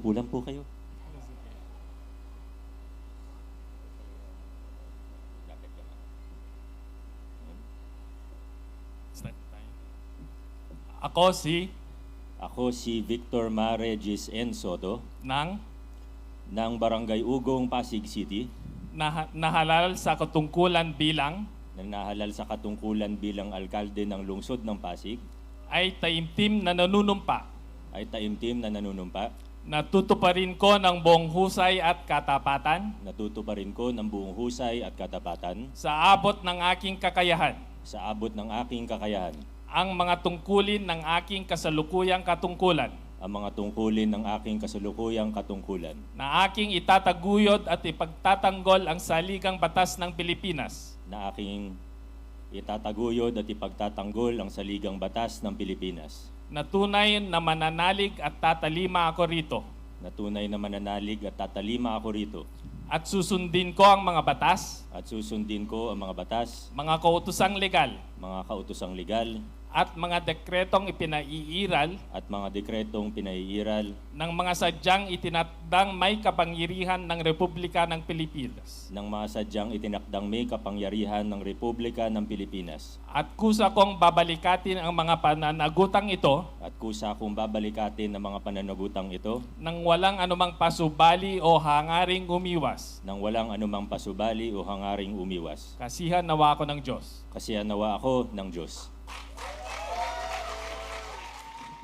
Upo lang po kayo. Ako si Ako si Victor Maregis N. Soto nang ng Barangay Ugong, Pasig City nah- nahalal sa katungkulan bilang na nahalal sa katungkulan bilang alkalde ng lungsod ng Pasig ay taimtim na nanunumpa. ay taimtim na nanunumpa. Natutuparin ko ng buong husay at katapatan. Natuto pa rin ko ng buong husay at katapatan. Sa abot ng aking kakayahan. Sa abot ng aking kakayahan. Ang mga tungkulin ng aking kasalukuyang katungkulan. Ang mga tungkulin ng aking kasalukuyang katungkulan. Na aking itataguyod at ipagtatanggol ang saligang batas ng Pilipinas. Na aking itataguyod at ipagtatanggol ang saligang batas ng Pilipinas na tunay na mananalig at tatalima ako rito. Na tunay na mananalig at tatalima ako rito. At susundin ko ang mga batas, at susundin ko ang mga batas, mga kautusang legal. Mga kautosang legal at mga dekretong ipinaiiral at mga dekretong pinaiiral ng mga sadyang itinatdang may kapangyarihan ng Republika ng Pilipinas. ng mga sadyang itinakdang may kapangyarihan ng Republika ng Pilipinas At kusa kong babalikatin ang mga pananagutang ito at kusa kong babalikatin ang mga pananagutang ito nang walang anumang pasubali o hangaring umiwas. nang walang anumang pasubali o hangaring umiwas. Kasihan nawa ako ng Diyos. Kasi nawa ako ng Diyos.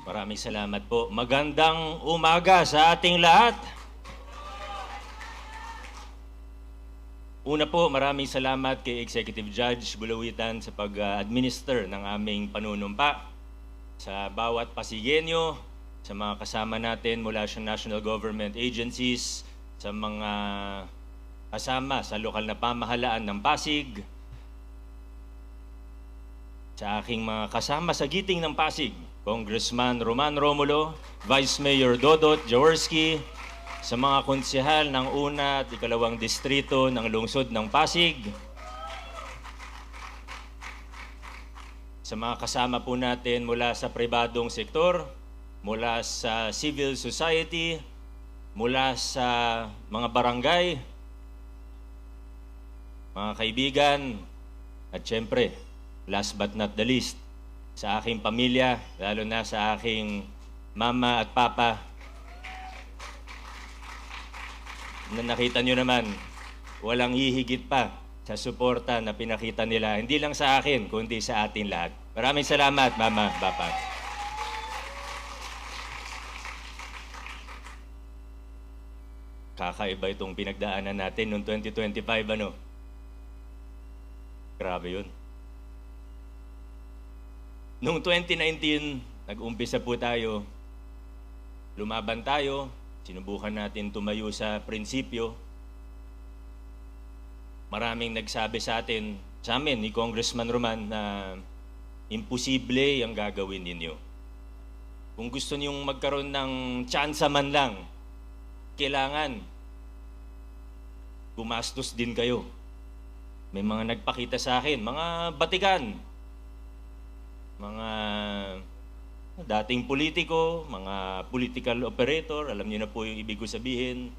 Maraming salamat po. Magandang umaga sa ating lahat. Una po, maraming salamat kay Executive Judge Bulawitan sa pag-administer ng aming panunumpa sa bawat pasigenyo, sa mga kasama natin mula sa national government agencies, sa mga kasama sa lokal na pamahalaan ng Pasig, sa aking mga kasama sa giting ng Pasig, Congressman Roman Romulo, Vice Mayor Dodot Jaworski, sa mga konsehal ng una at ikalawang distrito ng lungsod ng Pasig, sa mga kasama po natin mula sa pribadong sektor, mula sa civil society, mula sa mga barangay, mga kaibigan, at syempre, last but not the least, sa aking pamilya, lalo na sa aking mama at papa, na nakita nyo naman, walang hihigit pa sa suporta na pinakita nila, hindi lang sa akin, kundi sa atin lahat. Maraming salamat, mama, papa. Kakaiba itong pinagdaanan natin noong 2025, ano? Grabe yun. Noong 2019, nag-umpisa po tayo, lumaban tayo, sinubukan natin tumayo sa prinsipyo. Maraming nagsabi sa atin, sa amin, ni Congressman Roman, na imposible ang gagawin ninyo. Kung gusto niyong magkaroon ng tsansa man lang, kailangan gumastos din kayo. May mga nagpakita sa akin, mga batikan, mga dating politiko, mga political operator, alam niyo na po yung ibig ko sabihin.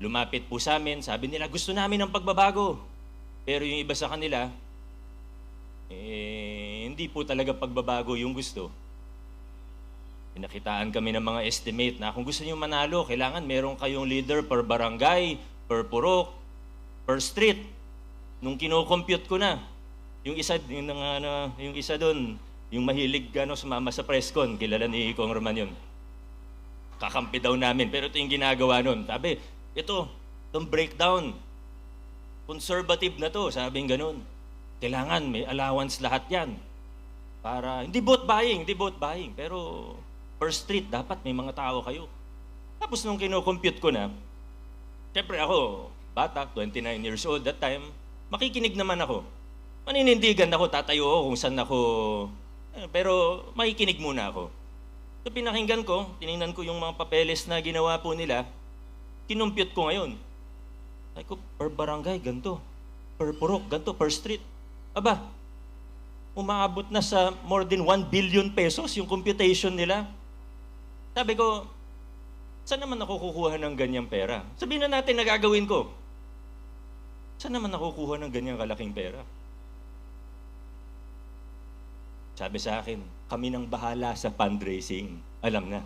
Lumapit po sa amin, sabi nila, gusto namin ng pagbabago. Pero yung iba sa kanila, eh, hindi po talaga pagbabago yung gusto. Pinakitaan kami ng mga estimate na kung gusto niyo manalo, kailangan meron kayong leader per barangay, per purok, per street. Nung kino-compute ko na, yung isa, yung, ano, yung isa doon, yung mahilig ano, sumama sa presscon, kilala ni Kong Roman yun. Kakampi daw namin, pero ito yung ginagawa nun. Sabi, ito, itong breakdown, conservative na to, sabing ganun. Kailangan may allowance lahat yan. Para, hindi vote buying, hindi vote buying, pero per street, dapat may mga tao kayo. Tapos nung kino-compute ko na, syempre ako, bata, 29 years old that time, makikinig naman ako. Maninindigan ako, tatayo ako kung saan ako, eh, pero makikinig muna ako. So pinakinggan ko, tiningnan ko yung mga papeles na ginawa po nila, kinumpute ko ngayon. Sabi ko, per barangay, ganito. Per purok, ganito. Per street. Aba, umaabot na sa more than 1 billion pesos yung computation nila. Sabi ko, Saan naman ako kukuha ng ganyang pera? Sabihin na natin na gagawin ko. Saan naman ako kukuha ng ganyang kalaking pera? Sabi sa akin, kami nang bahala sa fundraising. Alam na.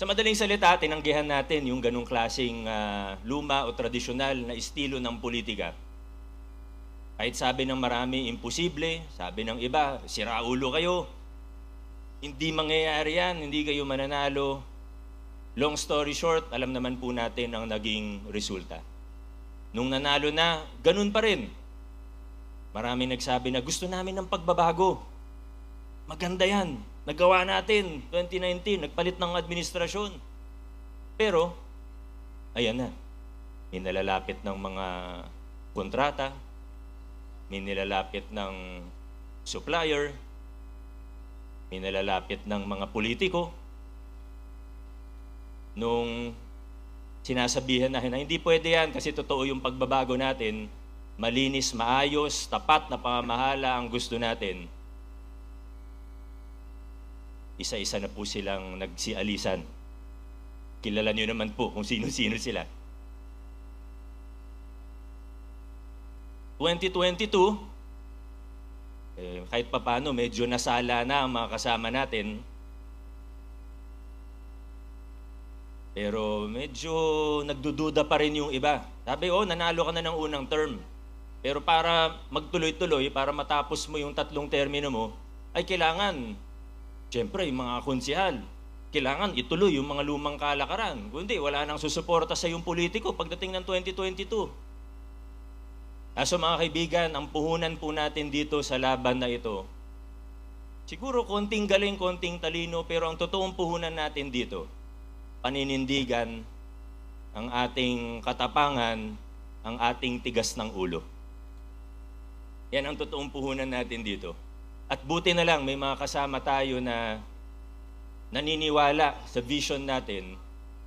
Sa madaling salita, tinanggihan natin yung ganong klaseng ah, luma o tradisyonal na estilo ng politika. Kahit sabi ng marami, imposible. Sabi ng iba, siraulo kayo. Hindi mangyayari yan, hindi kayo mananalo. Long story short, alam naman po natin ang naging resulta. Nung nanalo na, ganun pa rin. Marami nagsabi na gusto namin ng pagbabago. Maganda yan. Nagawa natin 2019, nagpalit ng administrasyon. Pero, ayan na. May nalalapit ng mga kontrata, may ng supplier, may ng mga politiko. Nung sinasabihan na, na hindi pwede yan kasi totoo yung pagbabago natin, malinis, maayos, tapat na pamamahala ang gusto natin, isa-isa na po silang nagsialisan. Kilala niyo naman po kung sino-sino sila. 2022, eh, kahit papano medyo nasala na ang mga kasama natin. Pero medyo nagdududa pa rin yung iba. Sabi, oh, nanalo ka na ng unang term. Pero para magtuloy-tuloy, para matapos mo yung tatlong termino mo, ay kailangan, siyempre, yung mga konsihal, kailangan ituloy yung mga lumang kalakaran. Kundi wala nang susuporta sa yung politiko pagdating ng 2022. Aso mga kaibigan, ang puhunan po natin dito sa laban na ito, siguro konting galing, konting talino, pero ang totoong puhunan natin dito, paninindigan, ang ating katapangan, ang ating tigas ng ulo. Yan ang totoong puhunan natin dito. At buti na lang, may mga kasama tayo na naniniwala sa vision natin.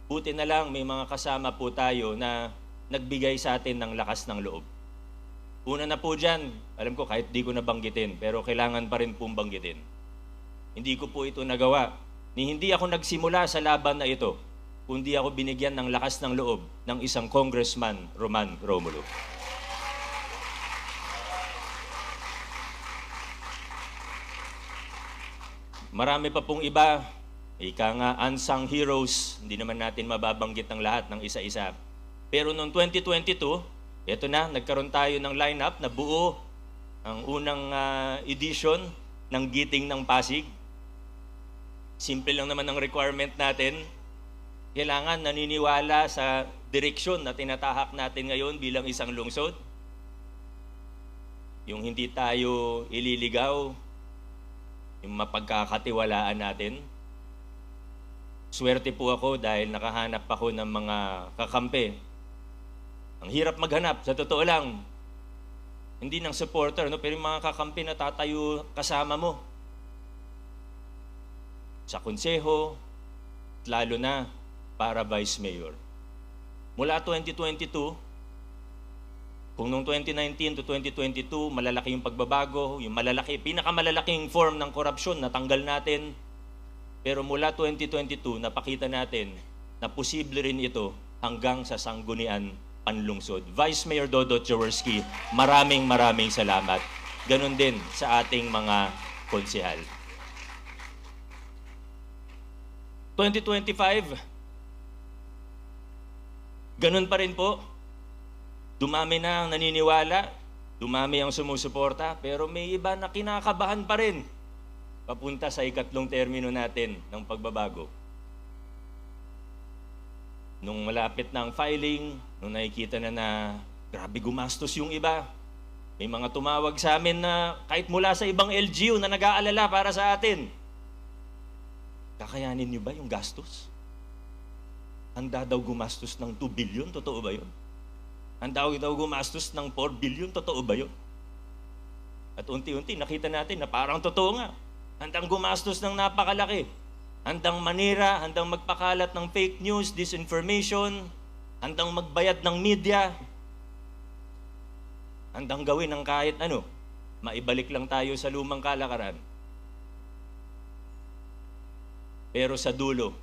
Buti na lang, may mga kasama po tayo na nagbigay sa atin ng lakas ng loob. Una na po dyan, alam ko kahit di ko nabanggitin, pero kailangan pa rin pong banggitin. Hindi ko po ito nagawa. Ni hindi ako nagsimula sa laban na ito, kundi ako binigyan ng lakas ng loob ng isang congressman, Roman Romulo. Marami pa pong iba, ika nga unsung heroes, hindi naman natin mababanggit ang lahat ng isa-isa. Pero noong 2022, eto na, nagkaroon tayo ng lineup na buo ang unang ah, edition ng Giting ng Pasig. Simple lang naman ang requirement natin. Kailangan naniniwala sa direksyon na tinatahak natin ngayon bilang isang lungsod. Yung hindi tayo ililigaw, yung mapagkakatiwalaan natin. Swerte po ako dahil nakahanap ako ng mga kakampi. Ang hirap maghanap, sa totoo lang. Hindi ng supporter, no? pero yung mga kakampi na tatayo kasama mo. Sa konseho, lalo na para vice mayor. Mula 2022, kung noong 2019 to 2022, malalaki yung pagbabago, yung malalaki, pinakamalalaking form ng korupsyon, natanggal natin. Pero mula 2022, napakita natin na posible rin ito hanggang sa sanggunian panlungsod. Vice Mayor Dodot Jaworski, maraming maraming salamat. Ganon din sa ating mga konsehal. 2025, ganon pa rin po. Dumami na ang naniniwala, dumami ang sumusuporta, pero may iba na kinakabahan pa rin papunta sa ikatlong termino natin ng pagbabago. Nung malapit na ang filing, nung nakikita na na grabe gumastos yung iba, may mga tumawag sa amin na kahit mula sa ibang LGU na nag-aalala para sa atin, kakayanin niyo ba yung gastos? Handa daw gumastos ng 2 billion, totoo ba yun? Handa daw gumastos ng 4 billion, totoo ba yun? At unti-unti nakita natin na parang totoo nga. Handang gumastos ng napakalaki. Handang manira, handang magpakalat ng fake news, disinformation, handang magbayad ng media, handang gawin ng kahit ano. Maibalik lang tayo sa lumang kalakaran. Pero sa dulo,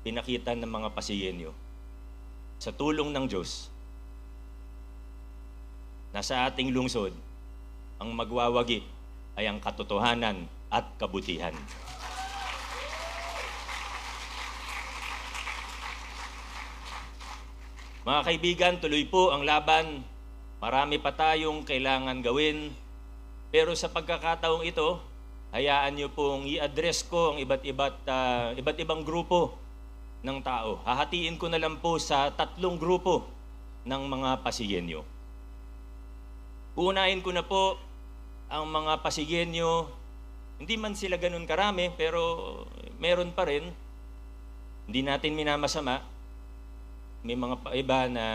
pinakita ng mga pasiyenyo. Sa tulong ng Diyos, nasa ating lungsod, ang magwawagi ay ang katotohanan at kabutihan. Mga kaibigan, tuloy po ang laban. Marami pa tayong kailangan gawin. Pero sa pagkakataong ito, hayaan niyo pong i-address ko ang iba't iba't ah, iba't ibang grupo ng tao. Hahatiin ko na lang po sa tatlong grupo ng mga pasiyenyo. Uunahin ko na po ang mga pasiyenyo, hindi man sila ganun karami, pero meron pa rin. Hindi natin minamasama. May mga iba na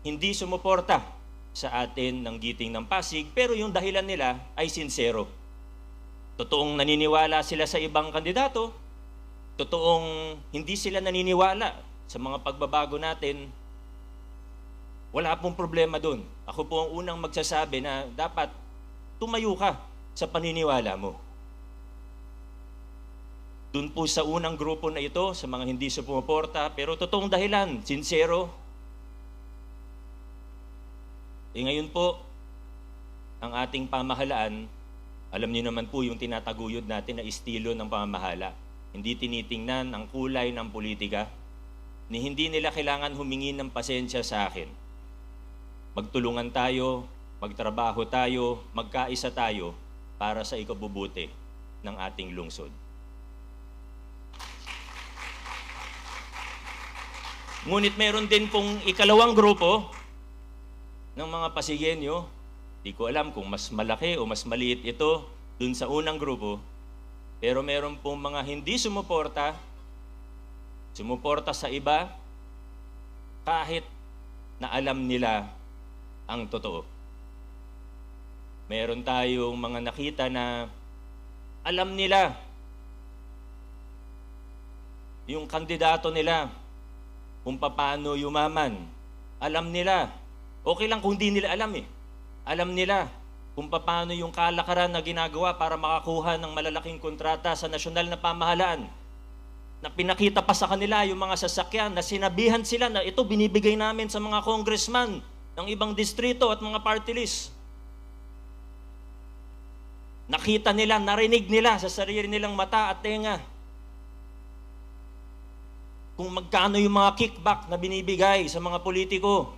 hindi sumuporta sa atin ng giting ng Pasig, pero yung dahilan nila ay sincero. Totoong naniniwala sila sa ibang kandidato, totoong hindi sila naniniwala sa mga pagbabago natin, wala pong problema doon. Ako po ang unang magsasabi na dapat tumayo ka sa paniniwala mo. Doon po sa unang grupo na ito, sa mga hindi sumuporta, pero totoong dahilan, sincero. E ngayon po, ang ating pamahalaan, alam niyo naman po yung tinataguyod natin na estilo ng pamamahala. Hindi tinitingnan ang kulay ng politika, ni hindi nila kailangan humingi ng pasensya sa akin. Magtulungan tayo, magtrabaho tayo, magkaisa tayo para sa ikabubuti ng ating lungsod. Ngunit meron din pong ikalawang grupo ng mga pasigenyo. Di ko alam kung mas malaki o mas maliit ito dun sa unang grupo. Pero meron pong mga hindi sumuporta, sumuporta sa iba, kahit na alam nila ang totoo. Meron tayong mga nakita na alam nila yung kandidato nila kung paano yumaman. Alam nila. Okay lang kung di nila alam eh. Alam nila kung paano yung kalakaran na ginagawa para makakuha ng malalaking kontrata sa nasyonal na pamahalaan. Na pinakita pa sa kanila yung mga sasakyan na sinabihan sila na ito binibigay namin sa mga congressman ng ibang distrito at mga party list. Nakita nila, narinig nila sa sarili nilang mata at tenga kung magkano yung mga kickback na binibigay sa mga politiko.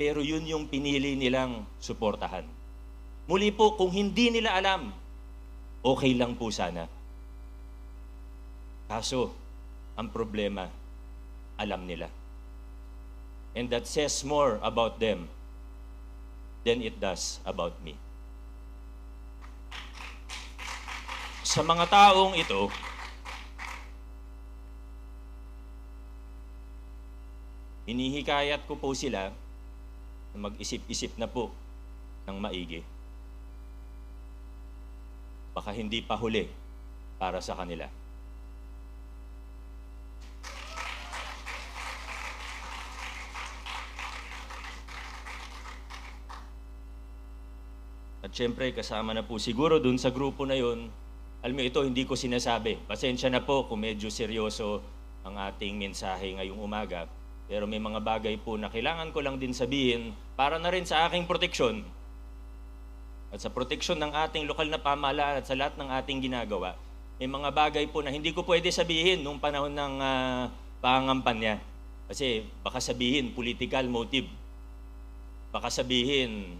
Pero yun yung pinili nilang suportahan. Muli po, kung hindi nila alam, okay lang po sana. Kaso, ang problema, alam nila. And that says more about them than it does about me. Sa mga taong ito, Hinihikayat ko po sila na mag-isip-isip na po ng maigi. Baka hindi pa huli para sa kanila. At syempre, kasama na po siguro dun sa grupo na yon. Alam mo, ito hindi ko sinasabi. Pasensya na po kung medyo seryoso ang ating mensahe ngayong umaga. Pero may mga bagay po na kailangan ko lang din sabihin para na rin sa aking proteksyon at sa proteksyon ng ating lokal na pamahalaan at sa lahat ng ating ginagawa. May mga bagay po na hindi ko pwede sabihin nung panahon ng uh, pangangampanya. Kasi baka sabihin political motive. Baka sabihin,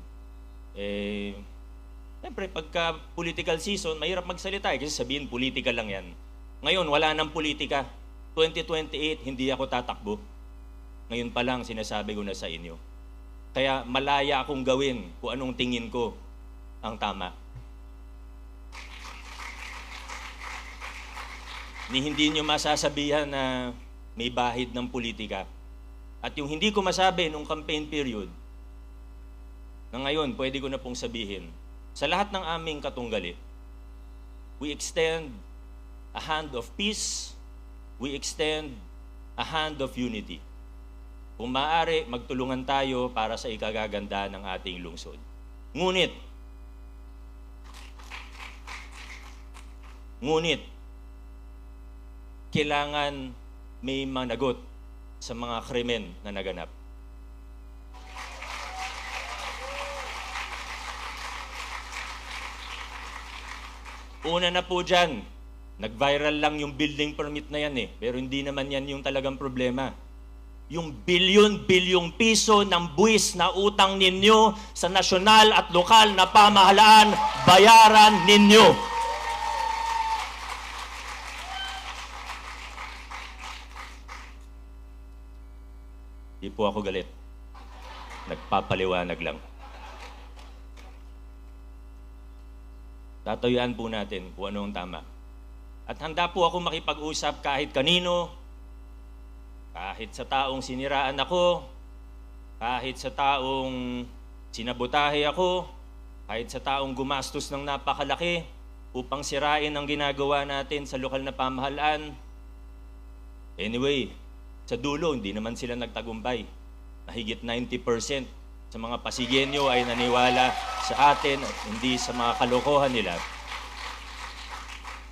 eh, siyempre pagka political season, mahirap magsalita eh, kasi sabihin political lang yan. Ngayon, wala nang politika. 2028, hindi ako tatakbo. Ngayon pa lang sinasabi ko na sa inyo. Kaya malaya akong gawin kung anong tingin ko ang tama. Ni hindi nyo masasabihan na may bahid ng politika. At yung hindi ko masabi nung campaign period, na ngayon pwede ko na pong sabihin, sa lahat ng aming katunggali, we extend a hand of peace, we extend a hand of unity. Kung maaari, magtulungan tayo para sa ikagaganda ng ating lungsod. Ngunit, ngunit, kailangan may managot sa mga krimen na naganap. Una na po dyan, nag-viral lang yung building permit na yan eh. Pero hindi naman yan yung talagang problema. Yung bilyon-bilyong piso ng buwis na utang ninyo sa nasyonal at lokal na pamahalaan, bayaran ninyo. Di po ako galit. Nagpapaliwanag lang. Tatayuan po natin kung ano ang tama. At handa po ako makipag-usap kahit kanino, kahit sa taong siniraan ako, kahit sa taong sinabotahe ako, kahit sa taong gumastos ng napakalaki upang sirain ang ginagawa natin sa lokal na pamahalaan. Anyway, sa dulo, hindi naman sila nagtagumpay. Mahigit 90% sa mga Pasigenyo ay naniwala sa atin at hindi sa mga kalokohan nila.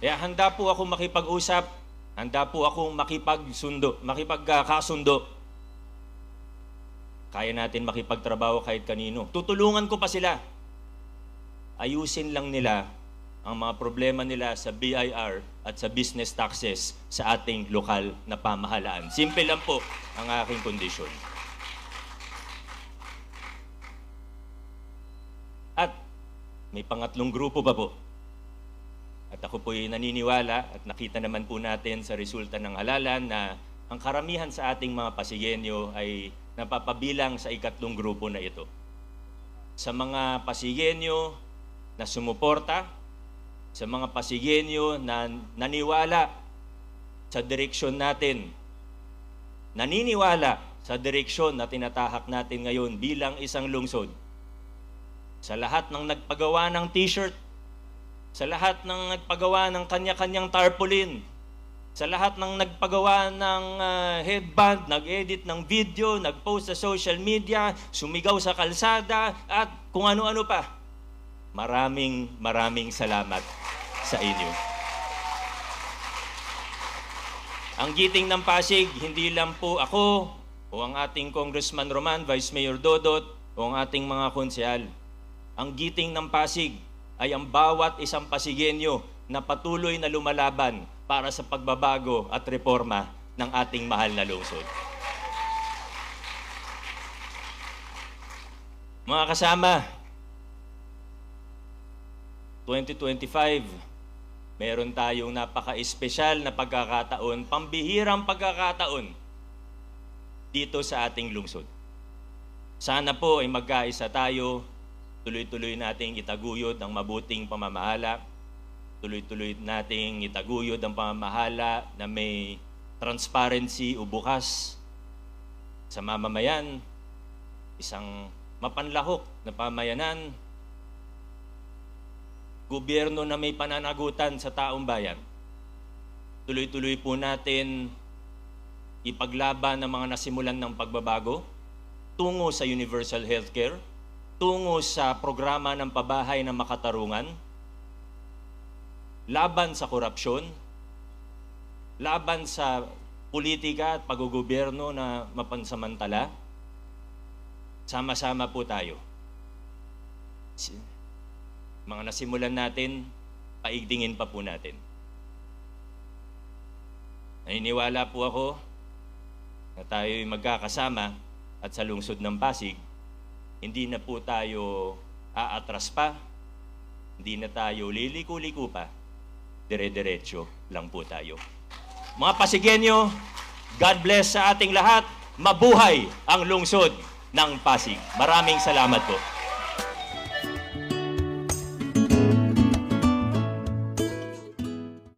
Kaya handa po ako makipag-usap, handa po akong makipagsundo, makipagkasundo. Kaya natin makipagtrabaho kahit kanino. Tutulungan ko pa sila. Ayusin lang nila ang mga problema nila sa BIR at sa business taxes sa ating lokal na pamahalaan. Simple lang po ang aking kondisyon. At may pangatlong grupo pa po. At ako po'y naniniwala at nakita naman po natin sa resulta ng halalan na ang karamihan sa ating mga Pasigenyo ay napapabilang sa ikatlong grupo na ito. Sa mga Pasigenyo na sumuporta, sa mga Pasigenyo na naniwala sa direksyon natin, naniniwala sa direksyon na tinatahak natin ngayon bilang isang lungsod, sa lahat ng nagpagawa ng t-shirt, sa lahat ng nagpagawa ng kanya-kanyang tarpaulin, sa lahat ng nagpagawa ng ah, headband, nag-edit ng video, nag-post sa social media, sumigaw sa kalsada, at kung ano-ano pa. Maraming maraming salamat sa inyo. Ang giting ng Pasig, hindi lang po ako o ang ating Congressman Roman, Vice Mayor Dodot o ang ating mga konsyal. Ang giting ng Pasig ay ang bawat isang Pasigenyo na patuloy na lumalaban para sa pagbabago at reforma ng ating mahal na lungsod. Mga kasama, 2025, meron tayong napaka-espesyal na pagkakataon, pambihirang pagkakataon dito sa ating lungsod. Sana po ay magkaisa tayo, tuloy-tuloy nating itaguyod ang mabuting pamamahala, tuloy-tuloy nating itaguyod ang pamamahala na may transparency o bukas sa mamamayan, isang mapanlahok na pamayanan, gobyerno na may pananagutan sa taong bayan. Tuloy-tuloy po natin ipaglaban ang mga nasimulan ng pagbabago tungo sa universal healthcare, tungo sa programa ng pabahay ng makatarungan, laban sa korupsyon, laban sa politika at paggogobyerno na mapansamantala. Sama-sama po tayo. Mga nasimulan natin, paigdingin pa po natin. Naniniwala po ako na tayo'y magkakasama at sa lungsod ng Pasig, hindi na po tayo aatras pa, hindi na tayo liliko-liko pa, dire-diretso lang po tayo. Mga Pasigenyo, God bless sa ating lahat. Mabuhay ang lungsod ng Pasig. Maraming salamat po.